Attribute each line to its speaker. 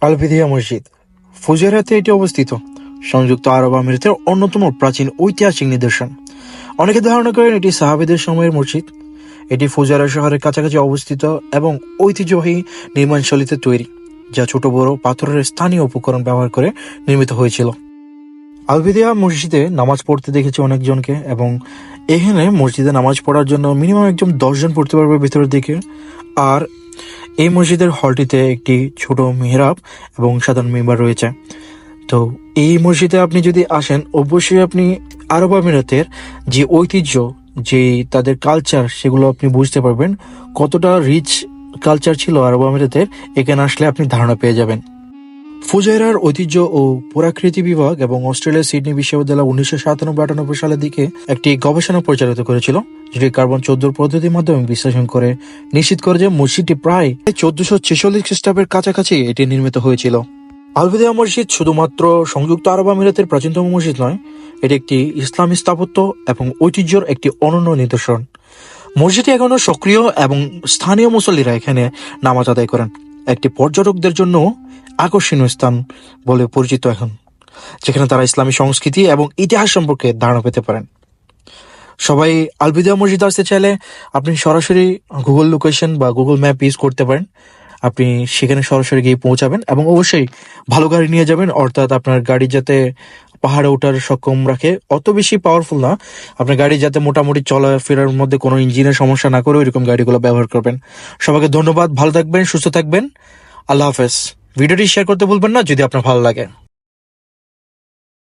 Speaker 1: আলবিদিয়া মসজিদ। ফুজারাতে এটি অবস্থিত। সংযুক্ত আরব আমিরাতের অন্যতম প্রাচীন ঐতিহাসিক নিদর্শন। অনেকে ধারণা করেন এটি সাহাবেদের সময়ের মসজিদ। এটি ফুজারা শহরের কাছাকাছি অবস্থিত এবং ঐতিহ্যবাহী নির্মাণশৈলীতে তৈরি, যা ছোট, বড় পাথরের স্থানীয় উপকরণ ব্যবহার করে নির্মিত হয়েছিল। আলবিদিয়া মসজিদে নামাজ পড়তে দেখেছি অনেকজনকে এবং এখানে মসজিদে নামাজ পড়ার জন্য মিনিমাম একজন দশজন পড়তে পারবে ভিতরের দিকে। আর এই মসজিদের হলটিতে একটি ছোট মেহরাব এবং সাধারণ মেম্বার রয়েছে। তো এই মসজিদে আপনি যদি আসেন, অবশ্যই আপনি আরব আমিরাতের যে ঐতিহ্য, যে তাদের কালচার সেগুলো আপনি বুঝতে পারবেন। কতটা রিচ কালচার ছিল আরব আমিরাতের, এখানে আসলে আপনি ধারণা পেয়ে যাবেন। ফুজাইরার ঐতিহ্য ও পুরাকৃতি বিভাগ এবং অস্ট্রেলিয়ার সিডনি বিশ্ববিদ্যালয় উনিশশো সাতানব্বই আটানব্বই সালের দিকে একটি গবেষণা পরিচালিত করেছিল, যেটি কার্বন চোদ্দোর পদ্ধতির মাধ্যমে বিশ্লেষণ করে নিশ্চিত করে যে মসজিদটি প্রায় চোদ্দশো ছেচল্লিশ খ্রিস্টাব্দের কাছাকাছি এটি নির্মিত হয়েছিল। আলবেদিয়া মসজিদ শুধুমাত্র সংযুক্ত আরব আমিরাতের প্রাচীনতম মসজিদ নয়, এটি একটি ইসলামী স্থাপত্য এবং ঐতিহ্যের একটি অনন্য নিদর্শন। মসজিদটি এখনও সক্রিয় এবং স্থানীয় মুসল্লিরা এখানে নামাজ আদায় করেন। একটি পর্যটকদের জন্য আকর্ষণীয় স্থান বলে পরিচিত এখন, যেখানে তারা ইসলামী সংস্কৃতি এবং ইতিহাস সম্পর্কে ধারণা পেতে পারেন। সবাই আলবিদিয়া মসজিদ আসতে চাইলে আপনি সরাসরি গুগল লোকেশন বা গুগল ম্যাপ ইউজ করতে পারেন। আপনি সেখানে সরাসরি গিয়ে পৌঁছাবেন এবং অবশ্যই ভালো গাড়ি নিয়ে যাবেন, অর্থাৎ আপনার গাড়ি যাতে পাহাড়ে ওঠার সক্ষম রাখে। অত বেশি পাওয়ারফুল না, আপনার গাড়ি যাতে মোটামুটি চলাফেরার মধ্যে কোনো ইঞ্জিনের সমস্যা না করে ওইরকম গাড়িগুলো ব্যবহার করবেন। সবাইকে ধন্যবাদ, ভালো থাকবেন, সুস্থ থাকবেন। আল্লাহ হাফেজ। ভিডিওটি শেয়ার করতে ভুলবেন না যদি আপনার ভালো লাগে।